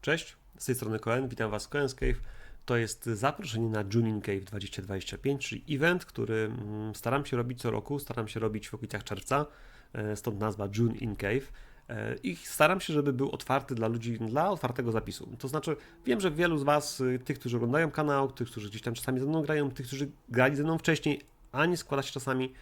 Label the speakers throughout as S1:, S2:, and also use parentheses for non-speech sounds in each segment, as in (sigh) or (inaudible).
S1: Cześć, z tej strony Cohen, witam Was w Cohen's Cave. To jest zaproszenie na Junin Cave 2025, czyli event, który mm, staram się robić co roku, staram się robić w okolicach czerwca, e, stąd nazwa June in Cave. E, I staram się, żeby był otwarty dla ludzi, dla otwartego zapisu. To znaczy, wiem, że wielu z Was, y, tych, którzy oglądają kanał, tych, którzy gdzieś tam czasami ze mną grają, tych, którzy grali ze mną wcześniej, a nie składa się czasami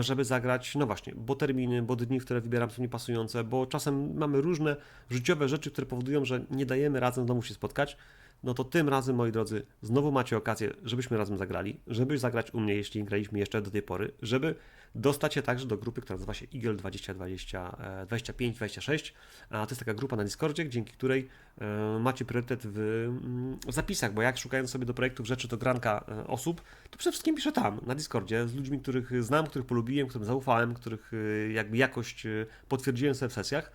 S1: żeby zagrać, no właśnie, bo terminy, bo dni, które wybieram są niepasujące, bo czasem mamy różne życiowe rzeczy, które powodują, że nie dajemy razem znowu się spotkać, no to tym razem, moi drodzy, znowu macie okazję, żebyśmy razem zagrali, żeby zagrać u mnie, jeśli nie graliśmy jeszcze do tej pory, żeby dostać się także do grupy, która nazywa się Eagle 2020, 25, 26, a to jest taka grupa na Discordzie, dzięki której e, macie priorytet w, mm, w zapisach, bo jak szukając sobie do projektów rzeczy do granka e, osób, to przede wszystkim piszę tam, na Discordzie, z ludźmi, których znam, których polubiłem, którym zaufałem, których e, jakby jakość potwierdziłem sobie w sesjach,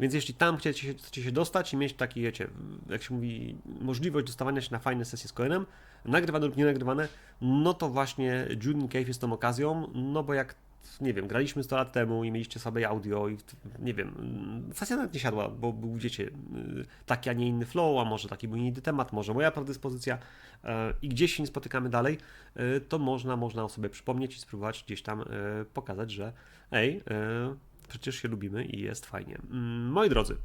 S1: więc jeśli tam chcecie, chcecie się dostać i mieć taki, wiecie, jak się mówi, możliwość dostawania się na fajne sesje z Coenem, nagrywane lub nie nagrywane, no to właśnie June Cave jest tą okazją, no bo jak nie wiem, graliśmy 100 lat temu i mieliście sobie audio i nie wiem, sesja nawet nie siadła, bo był, wiecie, taki, a nie inny flow, a może taki był inny temat, może moja predyspozycja e, i gdzieś się nie spotykamy dalej, e, to można, można o sobie przypomnieć i spróbować gdzieś tam pokazać, że ej, Przecież się lubimy i jest fajnie. Mm, moi drodzy,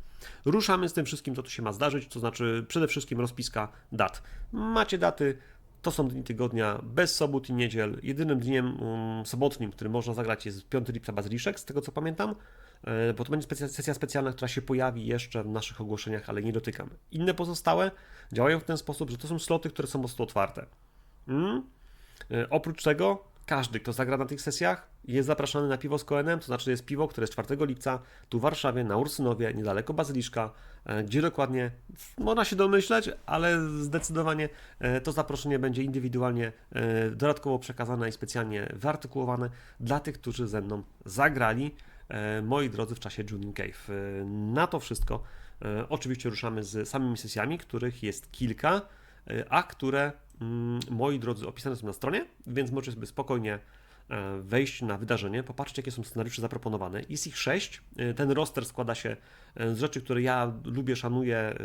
S1: ruszamy z tym wszystkim, co tu się ma zdarzyć, to znaczy przede wszystkim rozpiska dat. Macie daty, to są dni tygodnia bez sobot i niedziel. Jedynym dniem um, sobotnim, który można zagrać jest 5 lipca Bazyliszek, z tego co pamiętam, e, bo to będzie specja, sesja specjalna, która się pojawi jeszcze w naszych ogłoszeniach, ale nie dotykamy. Inne pozostałe działają w ten sposób, że to są sloty, które są prostu otwarte. Mm? E, oprócz tego każdy, kto zagra na tych sesjach, jest zapraszany na piwo z Koenem, to znaczy jest piwo, które jest 4 lipca tu w Warszawie, na Ursynowie, niedaleko Bazyliszka, e, gdzie dokładnie można się domyśleć, ale zdecydowanie e, to zaproszenie będzie indywidualnie e, dodatkowo przekazane i specjalnie wyartykułowane dla tych, którzy ze mną zagrali, moi drodzy, w czasie Junin Cave. Na to wszystko oczywiście ruszamy z samymi sesjami, których jest kilka, a które Mm, moi drodzy, opisane są na stronie, więc możecie sobie spokojnie e, wejść na wydarzenie, popatrzeć, jakie są scenariusze zaproponowane. Jest ich sześć. E, ten roster składa się e, z rzeczy, które ja lubię, szanuję,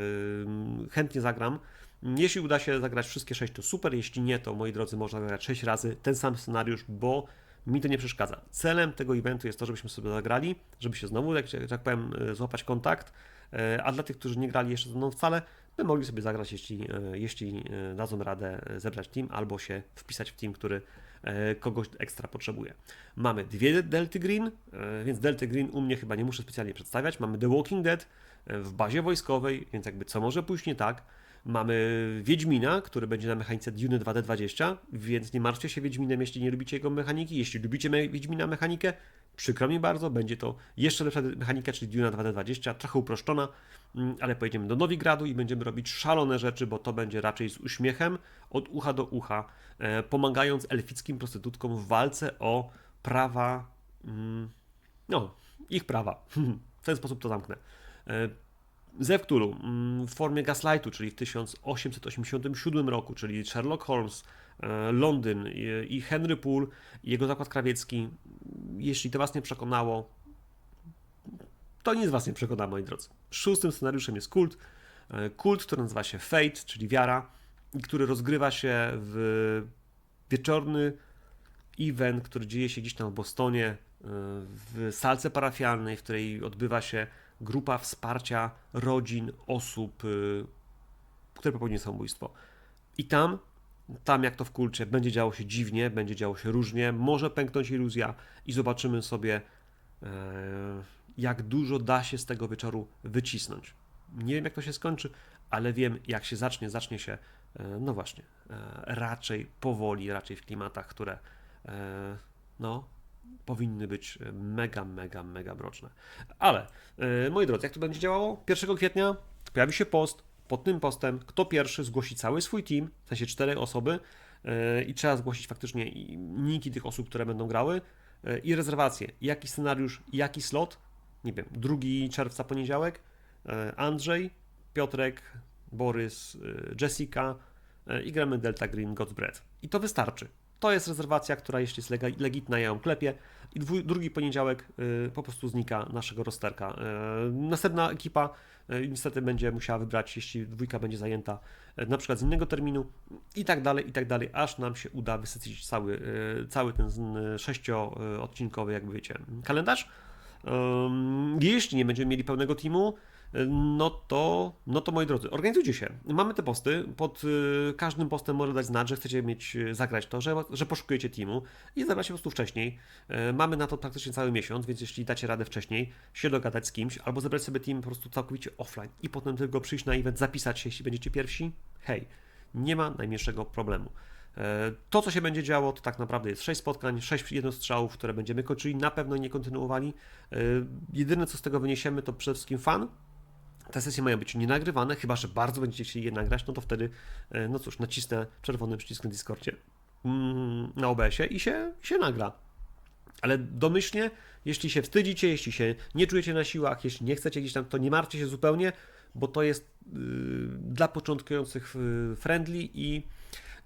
S1: chętnie zagram. Jeśli uda się zagrać wszystkie sześć, to super. Jeśli nie, to moi drodzy, można zagrać sześć razy ten sam scenariusz, bo mi to nie przeszkadza. Celem tego eventu jest to, żebyśmy sobie zagrali, żeby się znowu, jak, jak tak powiem, złapać kontakt. A dla tych, którzy nie grali jeszcze ze mną wcale, by mogli sobie zagrać, jeśli, e, jeśli e, dadzą radę zebrać team albo się wpisać w team, który e, kogoś ekstra potrzebuje. Mamy dwie Delty Green, więc Delty Green u mnie chyba nie muszę specjalnie przedstawiać. Mamy The Walking Dead w bazie wojskowej, więc jakby co może pójść nie tak. Mamy Wiedźmina, który będzie na mechanice Dune 2D20, więc nie martwcie się Wiedźminem, jeśli nie lubicie jego mechaniki. Jeśli lubicie Wiedźmina mechanikę, przykro mi bardzo, będzie to jeszcze lepsza mechanika, czyli Dune 2D20, trochę uproszczona, mm, ale pojedziemy do Nowigradu i będziemy robić szalone rzeczy, bo to będzie raczej z uśmiechem od ucha do ucha, e, pomagając elfickim prostytutkom w walce o prawa, mm, no, ich prawa. (laughs) W ten sposób to zamknę. E, Zewktulu mm, w formie Gaslightu, czyli w 1887 roku, czyli Sherlock Holmes, e, Londyn i Henry Poole, jego zakład krawiecki. Jeśli to Was nie przekonało, to nic Was nie przekona, moi drodzy. Szóstym scenariuszem jest kult. E, kult, który nazywa się Fate, czyli wiara, i który rozgrywa się w wieczorny event, który dzieje się gdzieś tam w Bostonie, e, w salce parafialnej, w której odbywa się grupa wsparcia rodzin, osób, y, które popełniły samobójstwo. I tam, tam jak to w kulcie, będzie działo się dziwnie, będzie działo się różnie, może pęknąć iluzja i zobaczymy sobie, e, jak dużo da się z tego wieczoru wycisnąć. Nie wiem, jak to się skończy, ale wiem, jak się zacznie, zacznie się, e, no właśnie, e, raczej powoli, raczej w klimatach, które, no, powinny być e, mega, mega, mega mroczne. Ale, yy, moi drodzy, jak to będzie działało? 1 kwietnia pojawi się post, pod tym postem kto pierwszy zgłosi cały swój team, w sensie cztery osoby yy, i trzeba zgłosić faktycznie niki tych osób, które będą grały i rezerwacje. Jaki scenariusz, jaki slot, nie wiem, 2 czerwca poniedziałek, Andrzej, Piotrek, Borys, Jessica i gramy Delta Green God's Bread. I to wystarczy. To jest rezerwacja, która jeśli jest lega- legitna, ja ją klepię. I dwu- drugi poniedziałek y, po prostu znika naszego rosterka. Y, następna ekipa y, niestety będzie musiała wybrać, jeśli dwójka będzie zajęta, y, na przykład z innego terminu i tak dalej, i tak dalej, aż nam się uda wysycić cały, y, cały ten y, sześcioodcinkowy, jakby wiecie, kalendarz. Ym, Jeśli nie będziemy mieli pełnego teamu, y, no to, no to moi drodzy, organizujcie się. Mamy te posty. Pod y, każdym postem może dać znać, że chcecie mieć, y, zagrać to, że, że poszukujecie teamu i zabrać się po prostu wcześniej. Y, Mamy na to praktycznie cały miesiąc, więc jeśli dacie radę wcześniej, się dogadać z kimś, albo zebrać sobie team po prostu całkowicie offline i potem tylko przyjść na event, zapisać się, jeśli będziecie pierwsi, hej, nie ma najmniejszego problemu. E, To, co się będzie działo, to tak naprawdę jest 6 spotkań, 6 jednostrzałów, które będziemy kończyli, na pewno nie kontynuowali. E, Jedyne, co z tego wyniesiemy, to przede wszystkim fan. Te sesje mają być nienagrywane, chyba że bardzo będziecie chcieli je nagrać, no to wtedy, e, no cóż, nacisnę czerwony przycisk na Discordzie mm, na OBS-ie i się, się nagra. Ale domyślnie, jeśli się wstydzicie, jeśli się nie czujecie na siłach, jeśli nie chcecie gdzieś tam, to nie martwcie się zupełnie, bo to jest y, dla początkujących y, friendly i,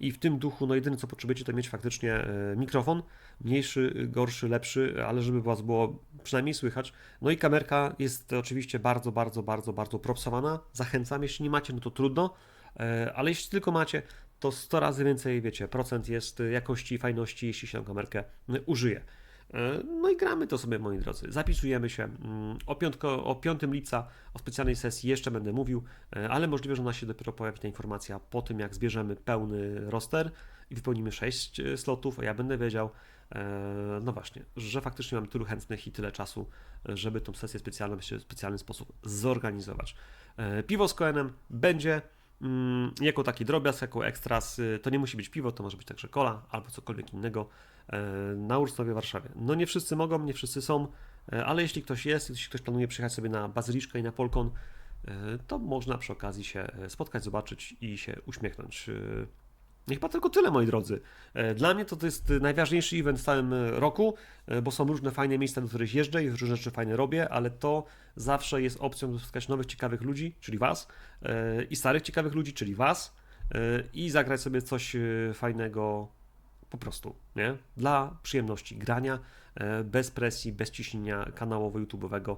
S1: i w tym duchu, no jedyne co potrzebujecie, to mieć faktycznie y, mikrofon, mniejszy, gorszy, lepszy, ale żeby was było przynajmniej słychać. No i kamerka jest oczywiście bardzo, bardzo, bardzo, bardzo propsowana. Zachęcam, jeśli nie macie, no to trudno, e, ale jeśli tylko macie, to 100 razy więcej, wiecie, procent jest y, jakości i fajności, jeśli się tą kamerkę użyje. E, No i gramy to sobie, moi drodzy. Zapisujemy się. Mm, O, piątko, o 5 lipca, o specjalnej sesji jeszcze będę mówił, e, ale możliwe, że u nas się dopiero pojawi ta informacja po tym, jak zbierzemy pełny roster i wypełnimy 6 slotów, a ja będę wiedział, e, no właśnie, że faktycznie mamy tylu chętnych i tyle czasu, e, żeby tą sesję specjalną w specjalny sposób zorganizować. E, Piwo z Koenem będzie jako taki drobiazg, jako ekstras. y, To nie musi być piwo, to może być także kola albo cokolwiek innego e, na Ursowie w Warszawie. No nie wszyscy mogą, nie wszyscy są, e, ale jeśli ktoś jest, jeśli ktoś planuje przyjechać sobie na Bazyliszkę i na Polkon, e, to można przy okazji się spotkać, zobaczyć i się uśmiechnąć. I Chyba tylko tyle, moi drodzy. E, Dla mnie to, to jest najważniejszy event w całym e, roku, e, bo są różne fajne miejsca, do których jeżdżę i różne rzeczy fajne robię, ale to zawsze jest opcją, by spotkać nowych, ciekawych ludzi, czyli Was, i starych, ciekawych ludzi, czyli Was, i zagrać sobie coś fajnego po prostu, nie? Dla przyjemności grania, bez presji, bez ciśnienia kanałowo-YouTube'owego,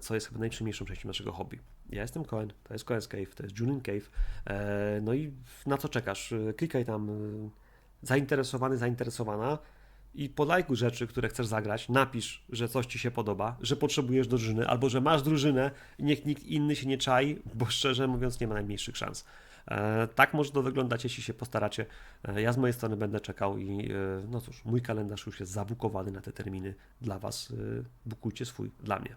S1: co jest chyba najprzyjemniejszą częścią naszego hobby. Ja jestem Cohen, to jest Cohen's Cave, to jest Julian Cave, e, no i na co czekasz? E, Klikaj tam e, zainteresowany, zainteresowana i podajkuj rzeczy, które chcesz zagrać, napisz, że coś Ci się podoba, że potrzebujesz drużyny, albo że masz drużynę i niech nikt inny się nie czai, bo szczerze mówiąc nie ma najmniejszych szans. E, tak może to wyglądać, jeśli się postaracie. E, ja z mojej strony będę czekał i e, no cóż, mój kalendarz już jest zabukowany na te terminy dla Was. E, bukujcie swój dla mnie.